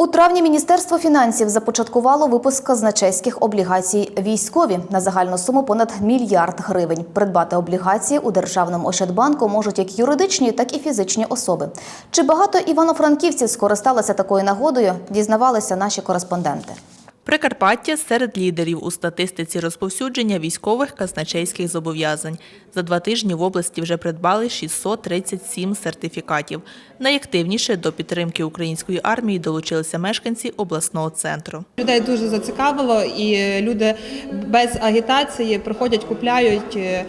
У травні Міністерство фінансів започаткувало випуск казначейських облігацій військові на загальну суму понад мільярд гривень. Придбати облігації у державному Ощадбанку можуть як юридичні, так і фізичні особи. Чи багато івано-франківців скористалися такою нагодою? Дізнавалися наші кореспонденти. Прикарпаття серед лідерів у статистиці розповсюдження військових казначейських зобов'язань. За два тижні в області вже придбали 637 сертифікатів. Найактивніше до підтримки української армії долучилися мешканці обласного центру. Людей дуже зацікавило, і люди без агітації приходять, купляють. е,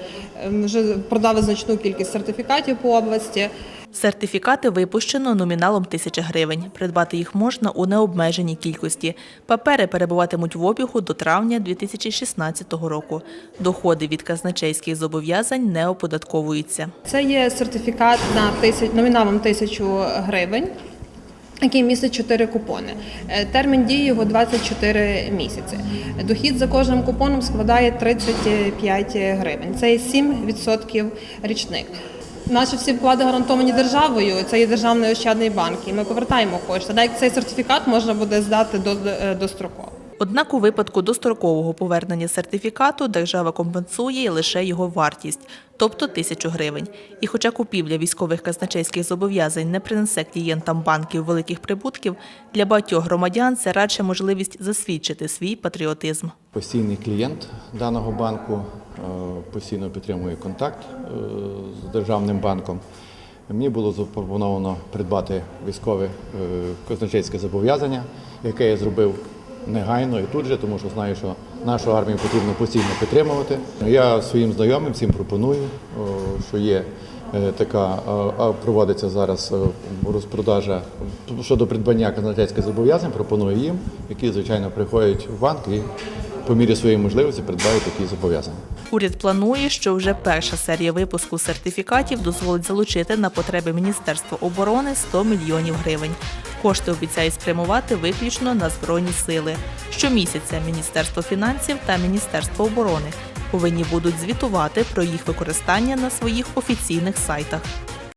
Вже продали значну кількість сертифікатів по області. Сертифікати випущено номіналом 1000 гривень. Придбати їх можна у необмеженій кількості. Папери перебуватимуть в обігу до травня 2016 року. Доходи від казначейських зобов'язань не оподатковуються. Це є сертифікат на тисяч номіналом тисячу гривень. Який містить 4 купони. Е, Термін дії його 24 місяці. Дохід за кожним купоном складає 35 гривень. Це є 7% річних. Наші всі вклади гарантовані державою. Це є державний ощадний банк, і ми повертаємо кошти. Так як цей сертифікат можна буде здати е, достроково. Однак у випадку дострокового повернення сертифікату держава компенсує лише його вартість, тобто тисячу гривень. І хоча купівля військових казначейських зобов'язань не принесе клієнтам банків великих прибутків, для багатьох громадян це радше можливість засвідчити свій патріотизм. Постійний клієнт даного банку е, постійно підтримує контакт е, з державним банком. Мені було запропоновано придбати військове е, казначейське зобов'язання, яке я зробив негайно і тут же, тому що знаю, що нашу армію потрібно постійно підтримувати. Я своїм знайомим всім пропоную, що є е, така проводиться зараз е, розпродажа щодо придбання канадських зобов'язань. Пропоную їм, які звичайно приходять в банк і по мірі своєї можливості придбають такі зобов'язання. Уряд планує, що вже перша серія випуску сертифікатів дозволить залучити на потреби Міністерства оборони 100 мільйонів гривень. Кошти обіцяють спрямувати виключно на збройні сили. Щомісяця Міністерство фінансів та Міністерство оборони повинні будуть звітувати про їх використання на своїх офіційних сайтах.